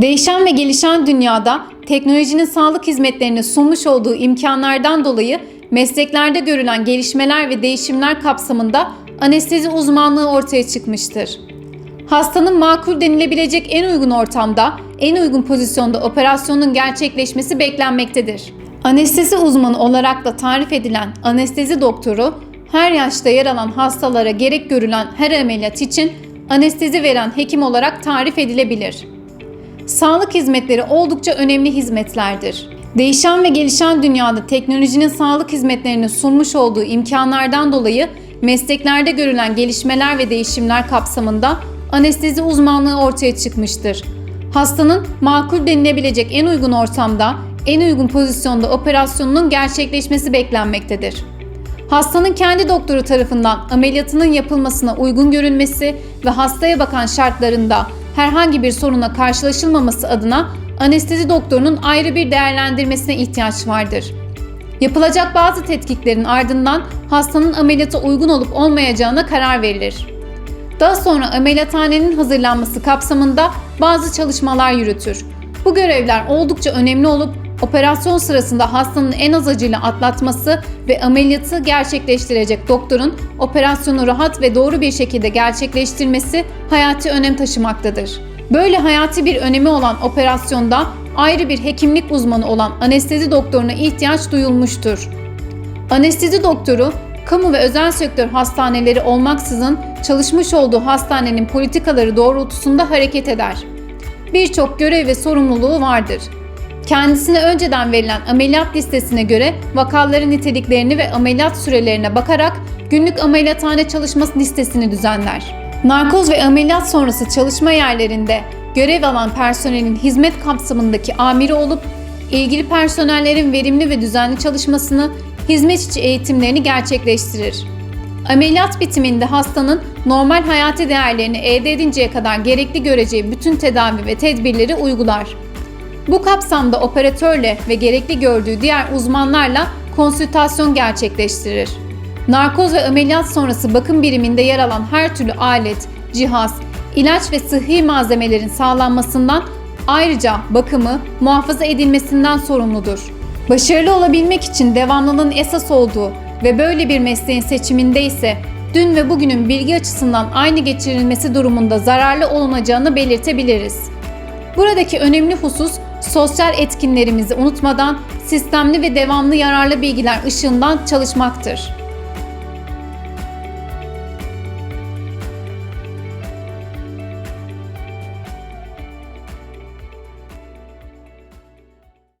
Değişen ve gelişen dünyada teknolojinin sağlık hizmetlerine sunmuş olduğu imkanlardan dolayı mesleklerde görülen gelişmeler ve değişimler kapsamında anestezi uzmanlığı ortaya çıkmıştır. Hastanın makul denilebilecek en uygun ortamda, en uygun pozisyonda operasyonun gerçekleşmesi beklenmektedir. Anestezi uzmanı olarak da tarif edilen anestezi doktoru, her yaşta yer alan hastalara gerek görülen her ameliyat için anestezi veren hekim olarak tarif edilebilir. Sağlık hizmetleri oldukça önemli hizmetlerdir. Değişen ve gelişen dünyada teknolojinin sağlık hizmetlerine sunmuş olduğu imkanlardan dolayı mesleklerde görülen gelişmeler ve değişimler kapsamında anestezi uzmanlığı ortaya çıkmıştır. Hastanın makul denilebilecek en uygun ortamda, en uygun pozisyonda operasyonunun gerçekleşmesi beklenmektedir. Hastanın kendi doktoru tarafından ameliyatının yapılmasına uygun görülmesi ve hastaya bakan şartlarında herhangi bir soruna karşılaşılmaması adına anestezi doktorunun ayrı bir değerlendirmesine ihtiyaç vardır. Yapılacak bazı tetkiklerin ardından hastanın ameliyata uygun olup olmayacağına karar verilir. Daha sonra ameliyathanenin hazırlanması kapsamında bazı çalışmalar yürütür. Bu görevler oldukça önemli olup operasyon sırasında hastanın en az acıyla atlatması ve ameliyatı gerçekleştirecek doktorun operasyonu rahat ve doğru bir şekilde gerçekleştirmesi hayati önem taşımaktadır. Böyle hayati bir önemi olan operasyonda ayrı bir hekimlik uzmanı olan anestezi doktoruna ihtiyaç duyulmuştur. Anestezi doktoru, kamu ve özel sektör hastaneleri olmaksızın çalışmış olduğu hastanenin politikaları doğrultusunda hareket eder. Birçok görev ve sorumluluğu vardır. Kendisine önceden verilen ameliyat listesine göre vakaların niteliklerini ve ameliyat sürelerine bakarak günlük ameliyathane çalışması listesini düzenler. Narkoz ve ameliyat sonrası çalışma yerlerinde görev alan personelin hizmet kapsamındaki amiri olup ilgili personellerin verimli ve düzenli çalışmasını, hizmet içi eğitimlerini gerçekleştirir. Ameliyat bitiminde hastanın normal hayati değerlerini elde edinceye kadar gerekli göreceği bütün tedavi ve tedbirleri uygular. Bu kapsamda operatörle ve gerekli gördüğü diğer uzmanlarla konsültasyon gerçekleştirir. Narkoz ve ameliyat sonrası bakım biriminde yer alan her türlü alet, cihaz, ilaç ve sıhhi malzemelerin sağlanmasından ayrıca bakımı, muhafaza edilmesinden sorumludur. Başarılı olabilmek için devamlılığın esas olduğu ve böyle bir mesleğin seçiminde ise dün ve bugünün bilgi açısından aynı geçirilmesi durumunda zararlı olunacağını belirtebiliriz. Buradaki önemli husus sosyal etkinlerimizi unutmadan sistemli ve devamlı yararlı bilgiler ışığından çalışmaktır.